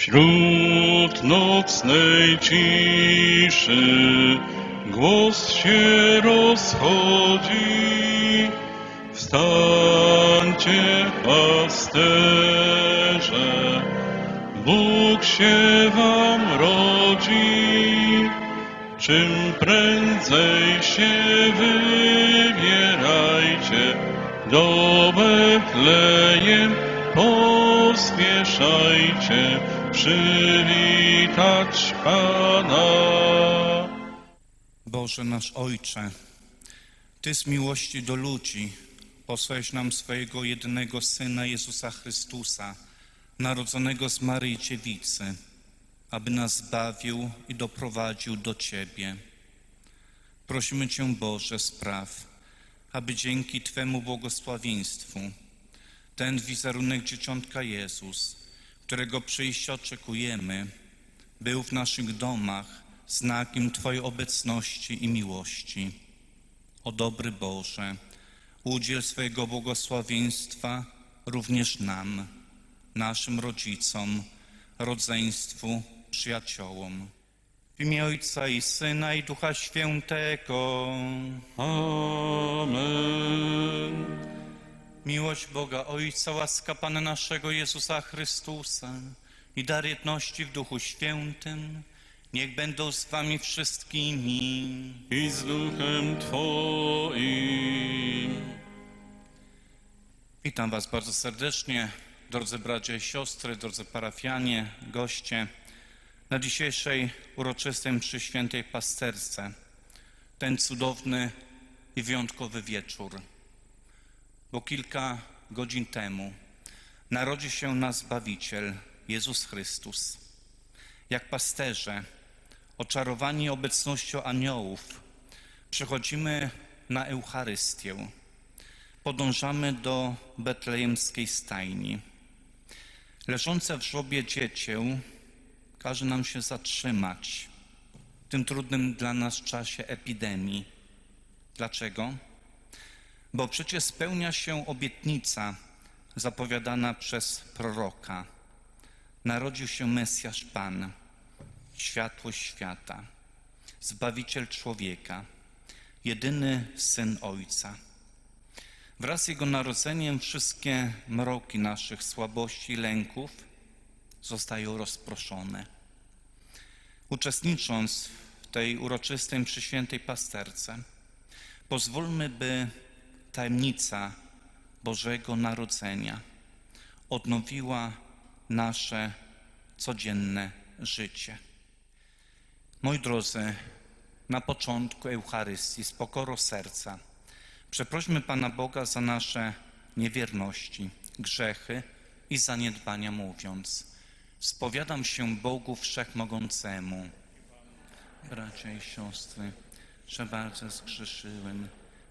Wśród nocnej ciszy głos się rozchodzi. Wstańcie, pasterze, Bóg się wam rodzi. Czym prędzej się wybierajcie do Betlejem, pospieszajcie przywitać Pana. Boże nasz Ojcze, Ty z miłości do ludzi posłałeś nam swojego jedynego Syna Jezusa Chrystusa, narodzonego z Maryi Dziewicy, aby nas zbawił i doprowadził do Ciebie. Prosimy Cię, Boże, spraw, aby dzięki Twemu błogosławieństwu ten wizerunek Dzieciątka Jezus, którego przyjścia oczekujemy, był w naszych domach znakiem Twojej obecności i miłości. O dobry Boże, udziel swojego błogosławieństwa również nam, naszym rodzicom, rodzeństwu, przyjaciołom. W imię Ojca i Syna i Ducha Świętego. Amen. Miłość Boga Ojca, łaska Pana naszego Jezusa Chrystusa i dar jedności w Duchu Świętym, niech będą z Wami wszystkimi. I z duchem Twoim. Witam Was bardzo serdecznie, drodzy bracia i siostry, drodzy parafianie, goście, na dzisiejszej uroczystej przy świętej pasterce. Ten cudowny i wyjątkowy wieczór, bo kilka godzin temu narodzi się nasz Zbawiciel, Jezus Chrystus. Jak pasterze, oczarowani obecnością aniołów, przechodzimy na Eucharystię podążamy do betlejemskiej stajni. Leżące w żłobie dziecię każe nam się zatrzymać w tym trudnym dla nas czasie epidemii. Dlaczego? Bo przecież spełnia się obietnica zapowiadana przez proroka. Narodził się Mesjasz Pan, światłość świata, Zbawiciel człowieka, jedyny Syn Ojca. Wraz z Jego narodzeniem wszystkie mroki naszych słabości i lęków zostają rozproszone. Uczestnicząc w tej uroczystej przyświętej pasterce, pozwólmy, by tajemnica Bożego Narodzenia odnowiła nasze codzienne życie. Moi drodzy, na początku Eucharystii z pokorą serca Przeprośmy Pana Boga za nasze niewierności, grzechy i zaniedbania, mówiąc: Spowiadam się Bogu Wszechmogącemu. Bracia i siostry, że bardzo zgrzeszyłem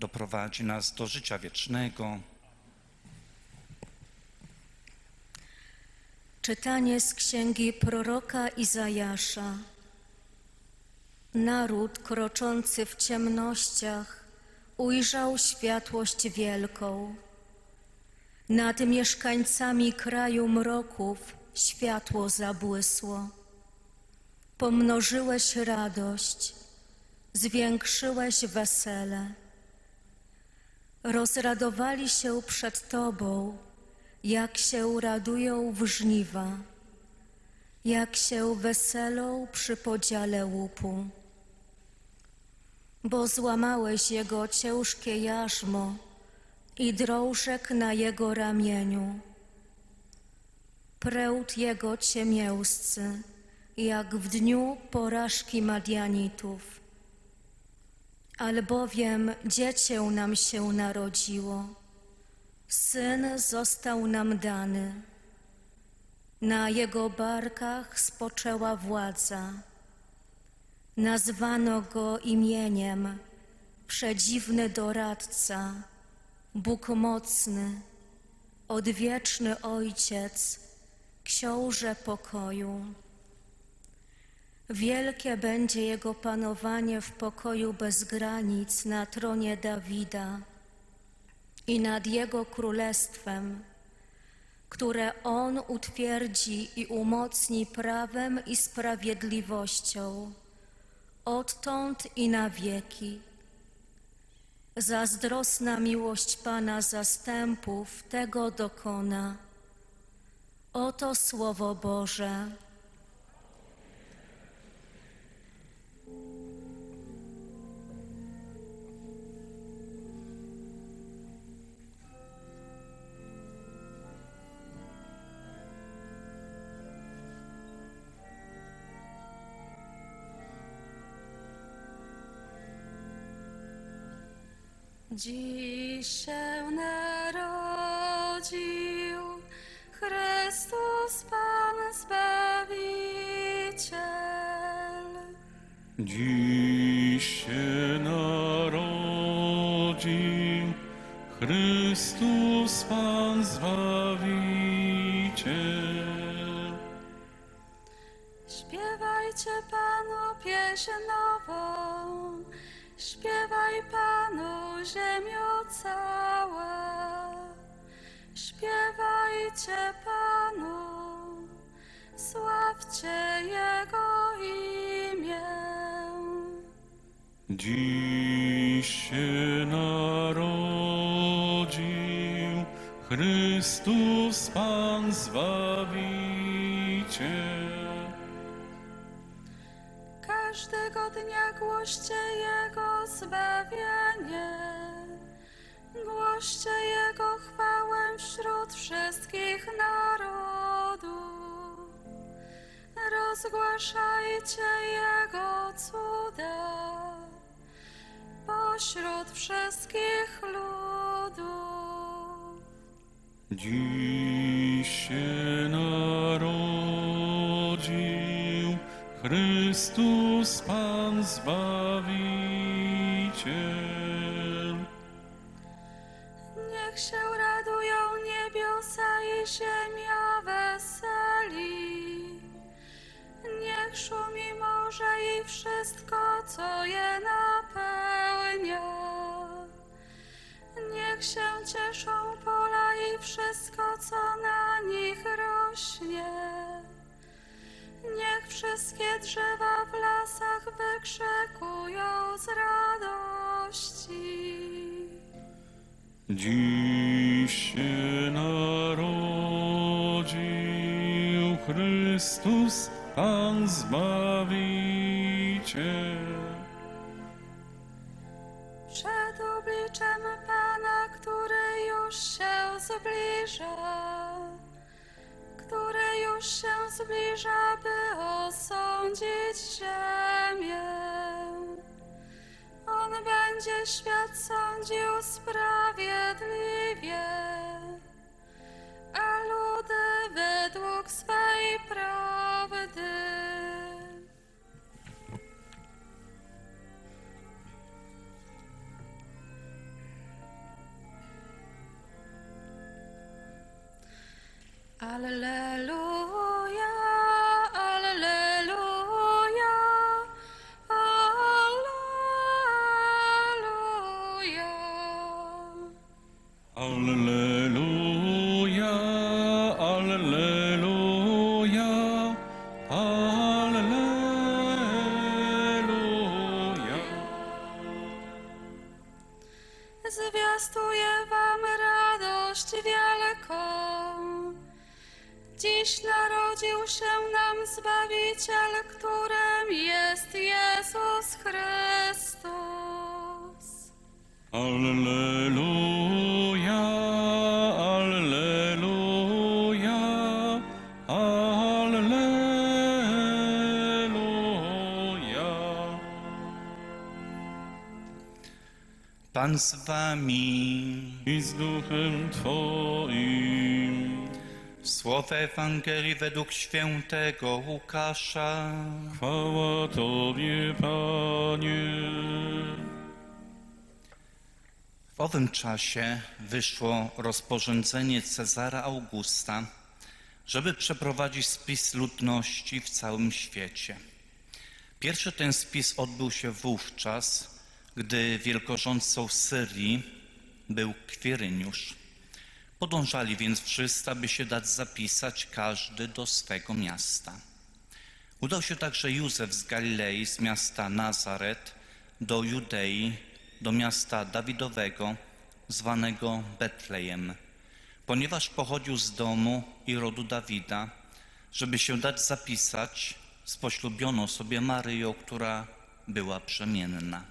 doprowadzi nas do życia wiecznego. Czytanie z księgi proroka Izajasza. Naród kroczący w ciemnościach ujrzał światłość wielką. Nad mieszkańcami kraju mroków światło zabłysło. Pomnożyłeś radość, zwiększyłeś wesele. Rozradowali się przed Tobą, jak się radują w żniwa, jak się weselą przy podziale łupu bo złamałeś jego ciężkie jarzmo i drążek na jego ramieniu. Prełt jego ciemięscy, jak w dniu porażki Madianitów. Albowiem dziecię nam się narodziło, syn został nam dany Na jego barkach spoczęła władza. Nazwano go imieniem Przedziwny Doradca, Bóg Mocny, Odwieczny Ojciec, Książę Pokoju. Wielkie będzie jego panowanie w pokoju bez granic na tronie Dawida i nad jego królestwem, które on utwierdzi i umocni prawem i sprawiedliwością, odtąd i na wieki. Zazdrosna miłość Pana zastępów tego dokona. Oto Słowo Boże. Dziś się narodził Chrystus Pan Zbawiciel. Dziś się narodził Chrystus Pan Zbawiciel. Śpiewajcie Panu pieśń cała. Śpiewajcie Panu, sławcie Jego imię. Dziś się narodził Chrystus Pan Zbawiciel. Każdego dnia głoście Jego zbawienie, głoście Jego chwałę wśród wszystkich narodów. Rozgłaszajcie Jego cuda pośród wszystkich ludów. Dziś się narodził Chrystus Pan Zbawiciel. Co je napełnia. Niech się cieszą pola i wszystko, co na nich rośnie. Niech wszystkie drzewa w lasach wykrzykują z radości. Dziś się narodził Chrystus Pan Przed obliczem Pana, który już się zbliża, który już się zbliża, by osądzić ziemię. On będzie świat sądził sprawiedliwie, Alleluja, którym jest Jezus Chrystus. Alleluja, Alleluja, Alleluja. Pan z wami. I z duchem Twoim Słowo Ewangelii według świętego Łukasza. Chwała Tobie, Panie. W owym czasie wyszło rozporządzenie Cezara Augusta, żeby przeprowadzić spis ludności w całym świecie. Pierwszy ten spis odbył się wówczas, gdy wielkorządcą Syrii był Kwiryniusz. Podążali więc wszyscy, aby się dać zapisać każdy do swego miasta. Udał się także Józef z Galilei, z miasta Nazaret, do Judei, do miasta Dawidowego, zwanego Betlejem, ponieważ pochodził z domu i rodu Dawida, żeby się dać zapisać z poślubioną sobie Maryją, która była przemienna.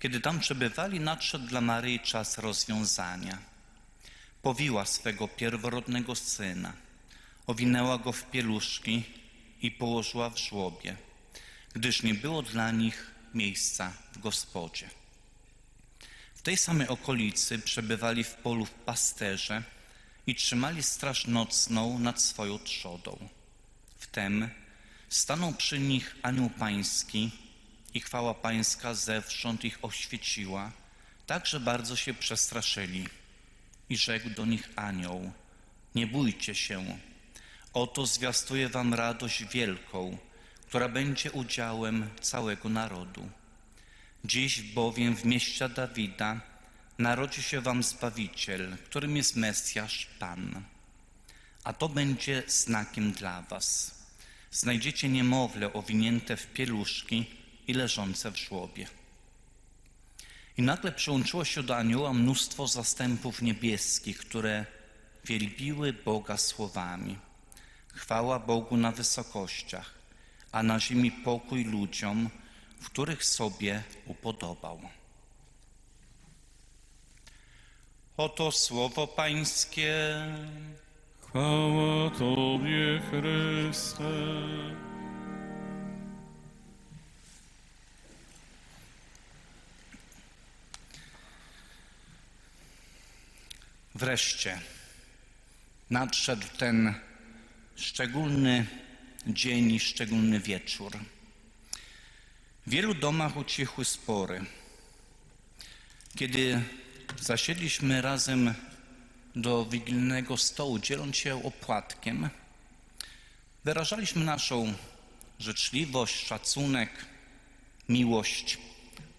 Kiedy tam przebywali, nadszedł dla Maryi czas rozwiązania. Powiła swego pierworodnego syna, owinęła go w pieluszki i położyła w żłobie, gdyż nie było dla nich miejsca w gospodzie. W tej samej okolicy przebywali w polu pasterze i trzymali straż nocną nad swoją trzodą. Wtem stanął przy nich anioł pański i chwała pańska zewsząd ich oświeciła, tak że bardzo się przestraszyli. I rzekł do nich anioł, nie bójcie się, oto zwiastuję wam radość wielką, która będzie udziałem całego narodu. Dziś bowiem w mieście Dawida narodzi się wam Zbawiciel, którym jest Mesjasz Pan. A to będzie znakiem dla was. Znajdziecie niemowlę owinięte w pieluszki i leżące w żłobie. I nagle przyłączyło się do anioła mnóstwo zastępów niebieskich, które wielbiły Boga słowami. Chwała Bogu na wysokościach, a na ziemi pokój ludziom, w których sobie upodobał. Oto słowo Pańskie. Chwała Tobie, Chryste. Wreszcie nadszedł ten szczególny dzień i szczególny wieczór. W wielu domach ucichły spory. Kiedy zasiedliśmy razem do wigilijnego stołu, dzieląc się opłatkiem, wyrażaliśmy naszą życzliwość, szacunek, miłość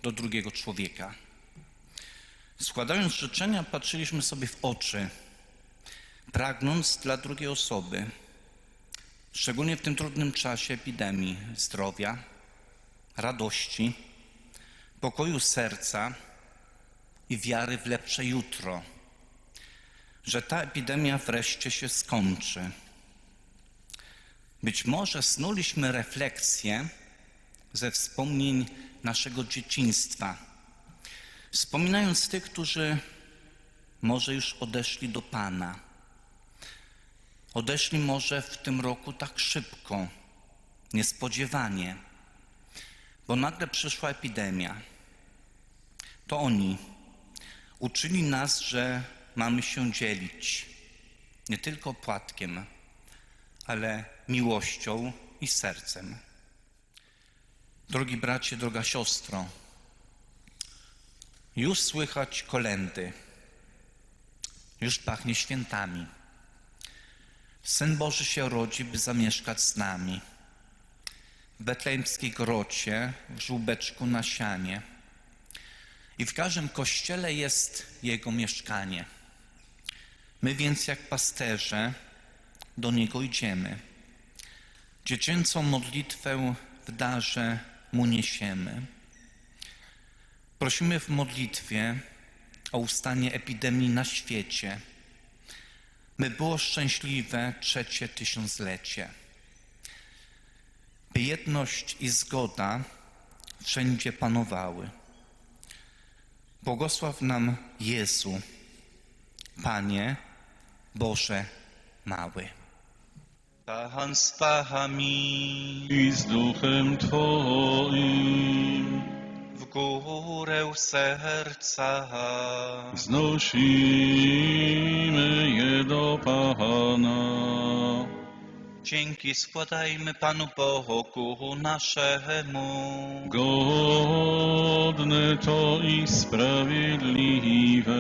do drugiego człowieka. Składając życzenia, patrzyliśmy sobie w oczy, pragnąc dla drugiej osoby, szczególnie w tym trudnym czasie epidemii, zdrowia, radości, pokoju serca i wiary w lepsze jutro, że ta epidemia wreszcie się skończy. Być może snuliśmy refleksję ze wspomnień naszego dzieciństwa, wspominając tych, którzy może już odeszli do Pana. Odeszli może w tym roku tak szybko, niespodziewanie, bo nagle przyszła epidemia. To oni uczyli nas, że mamy się dzielić nie tylko płatkiem, ale miłością i sercem. Drogi bracie, droga siostro, już słychać kolendy, już pachnie świętami. Syn Boży się rodzi, by zamieszkać z nami. W betlejemskiej grocie, w żółbeczku na sianie. I w każdym kościele jest Jego mieszkanie. My więc jak pasterze do Niego idziemy. Dziecięcą modlitwę w darze Mu niesiemy. Prosimy w modlitwie o ustanie epidemii na świecie, by było szczęśliwe trzecie tysiąclecie, by jedność i zgoda wszędzie panowały. Błogosław nam Jezu, Panie Boże mały. Pan z Wami. I z duchem Twoim. Górę serca. Znosimy je do Pana. Dzięki składajmy Panu Bogu naszemu. Godne to i sprawiedliwe.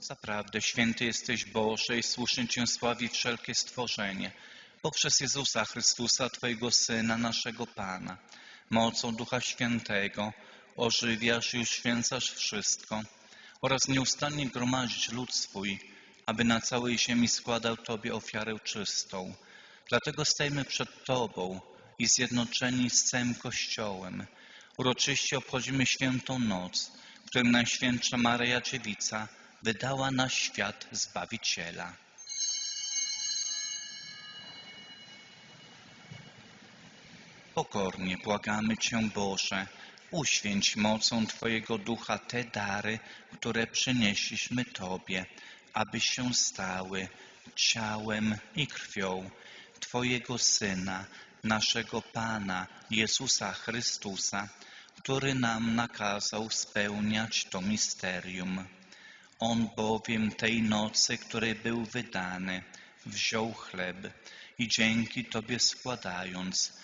Zaprawdę święty jesteś Boże i słusznie Cię sławi wszelkie stworzenie. Poprzez Jezusa Chrystusa, Twojego Syna, naszego Pana, mocą Ducha Świętego, ożywiasz i uświęcasz wszystko oraz nieustannie gromadzić lud swój, aby na całej ziemi składał Tobie ofiarę czystą. Dlatego stajemy przed Tobą i zjednoczeni z całym Kościołem. Uroczyście obchodzimy świętą noc, w którym Najświętsza Maryja Dziewica wydała na świat Zbawiciela. Pokornie błagamy Cię, Boże, uświęć mocą Twojego Ducha te dary, które przynieśliśmy Tobie, aby się stały ciałem i krwią Twojego Syna, naszego Pana Jezusa Chrystusa, który nam nakazał spełniać to misterium. On bowiem tej nocy, której był wydany, wziął chleb i dzięki Tobie składając,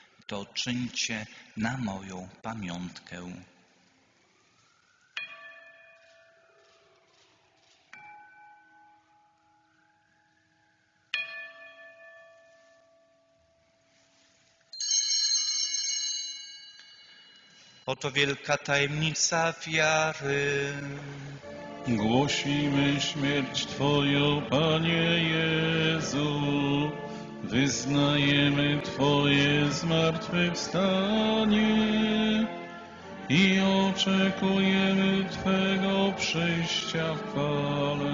To czyńcie na moją pamiątkę. Oto wielka tajemnica wiary. Głosimy śmierć Twoją, Panie Jezu. Wyznajemy Twoje zmartwychwstanie i oczekujemy Twego przyjścia w chwale.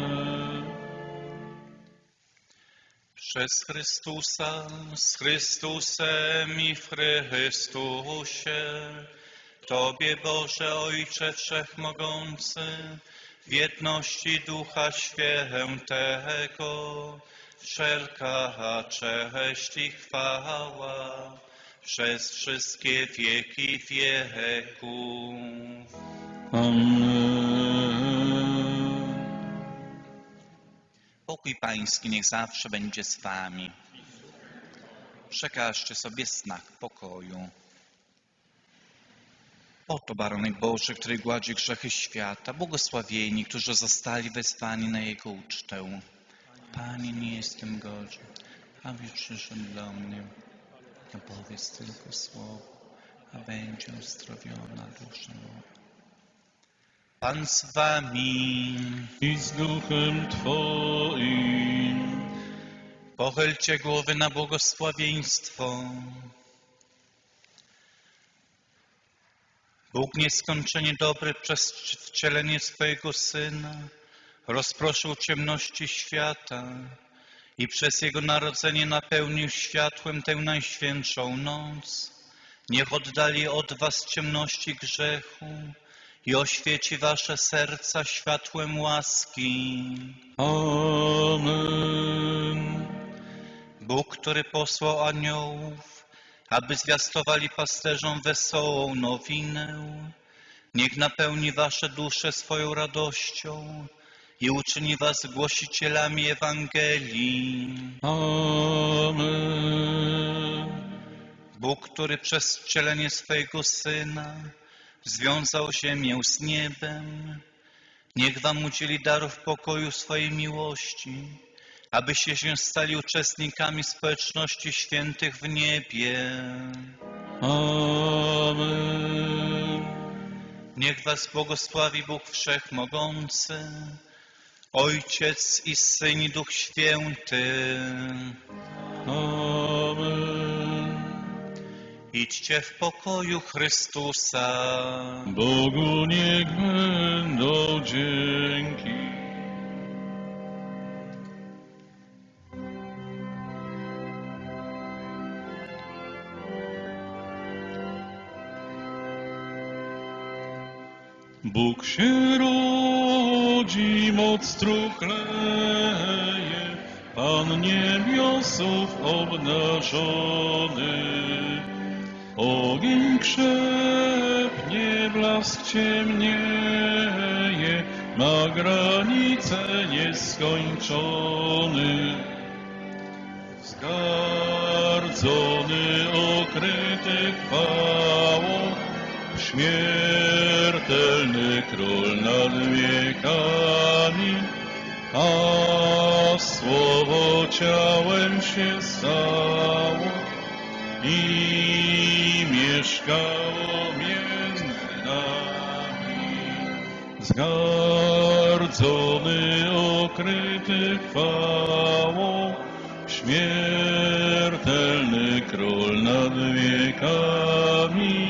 Przez Chrystusa, z Chrystusem i w Chrystusie, Tobie Boże Ojcze Wszechmogący, w jedności Ducha Świętego, wszelka cześć i chwała przez wszystkie wieki wieków. Pokój Pański niech zawsze będzie z Wami. Przekażcie sobie znak pokoju. Oto baronek Boży, który gładzi grzechy świata, błogosławieni, którzy zostali wezwani na Jego ucztę. Panie, nie jestem godzien, abyś przyszedł do mnie. Ja powiedz tylko słowo, a będzie uzdrowiona dusza moja. Pan z Wami. I z duchem Twoim. Pochylcie głowy na błogosławieństwo. Bóg nieskończenie dobry przez wcielenie swojego Syna rozproszył ciemności świata i przez Jego narodzenie napełnił światłem tę najświętszą noc. Niech oddali od Was ciemności grzechu i oświeci Wasze serca światłem łaski. Amen. Bóg, który posłał aniołów, aby zwiastowali pasterzom wesołą nowinę, niech napełni wasze dusze swoją radością i uczyni was głosicielami Ewangelii. Amen. Bóg, który przez wcielenie swojego Syna związał ziemię z niebem. Niech wam udzieli darów pokoju swojej miłości, abyście się stali uczestnikami społeczności świętych w niebie. Amen. Niech was błogosławi Bóg Wszechmogący, Ojciec i Syn i Duch Święty. Amen. Idźcie w pokoju Chrystusa. Bogu niech będą dzięki. Bóg się rodzi, moc truchleje, Pan niebiosów obnażony. Ogień krzepnie, blask ciemnieje, ma granice nieskończony. Zgardzony, okryty chwałą, śmiertelny król nad wiekami, a słowo ciałem się stało i mieszkało między nami. Zgardzony, okryty chwałą, śmiertelny król nad wiekami,